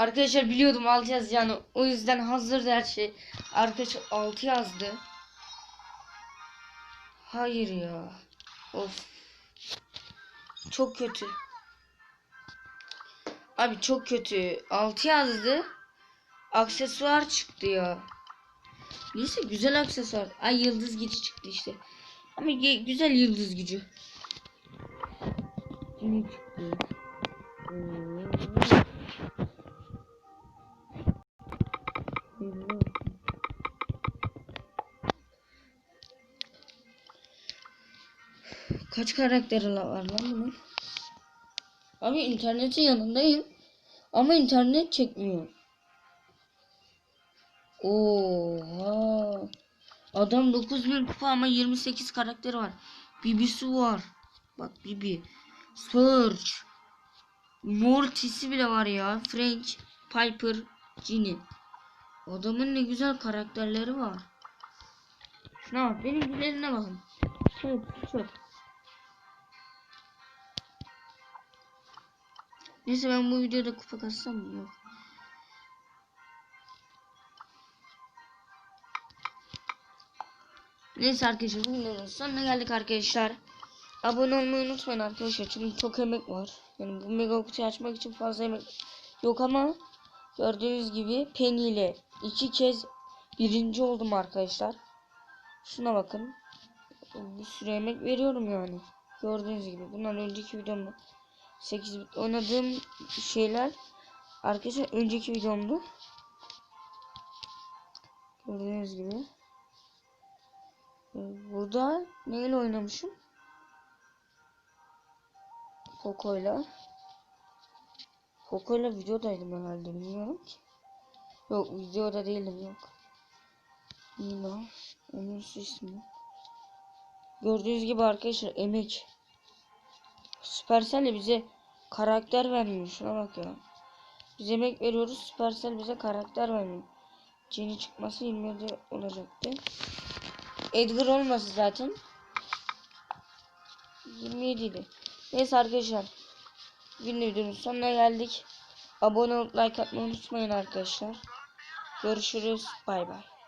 Arkadaşlar biliyordum 6 yazacağını. O yüzden hazırdı her şey. Arkadaşlar 6 yazdı. Hayır ya. Of. Çok kötü. Abi çok kötü. 6 yazdı. Aksesuar çıktı ya. Neyse güzel aksesuar. Ay yıldız gücü çıktı işte. Ama güzel yıldız gücü. Ne çıktı? Kaç karakteri var lan bunun? Abi internetin yanındayım. Ama internet çekmiyor. Oha. Adam 9000 kupa ama 28 karakteri var. Bibi'si var. Bak Bibi. Surge. Mortis'i bile var ya. Frank, Piper, Ginny. Adamın ne güzel karakterleri var. Şuna bak. Benim gülerine bakın. Çöp çöp. Neyse ben bu videoda kupa kassam mı? Yok. Neyse arkadaşlar bu videonun sonuna geldik arkadaşlar. Abone olmayı unutmayın arkadaşlar çünkü çok emek var. Yani bu mega kutuyu açmak için fazla emek yok ama gördüğünüz gibi Penny ile iki kez birinci oldum arkadaşlar. Şuna bakın. Bir sürü emek veriyorum yani. Gördüğünüz gibi bundan önceki videomda 8 bit oynadığım şeyler arkadaşlar önceki videomdu. Gördüğünüz gibi. Ee, Burada neyle oynamışım? Poco'yla. Poco'yla videodaydım herhalde bilmiyorum ki. Yok videoda değilim yok. Nina. Onun ismi. Gördüğünüz gibi arkadaşlar emek. Supercell bize karakter vermiyor. Şuna bak ya. Biz emek veriyoruz. Supercell bize karakter vermiyor. Jenny çıkması 27 olacaktı. Edgar olması zaten. 27 idi. Neyse arkadaşlar. Bugün de videonun sonuna geldik. Abone olup like atmayı unutmayın arkadaşlar. Görüşürüz. Bay bay.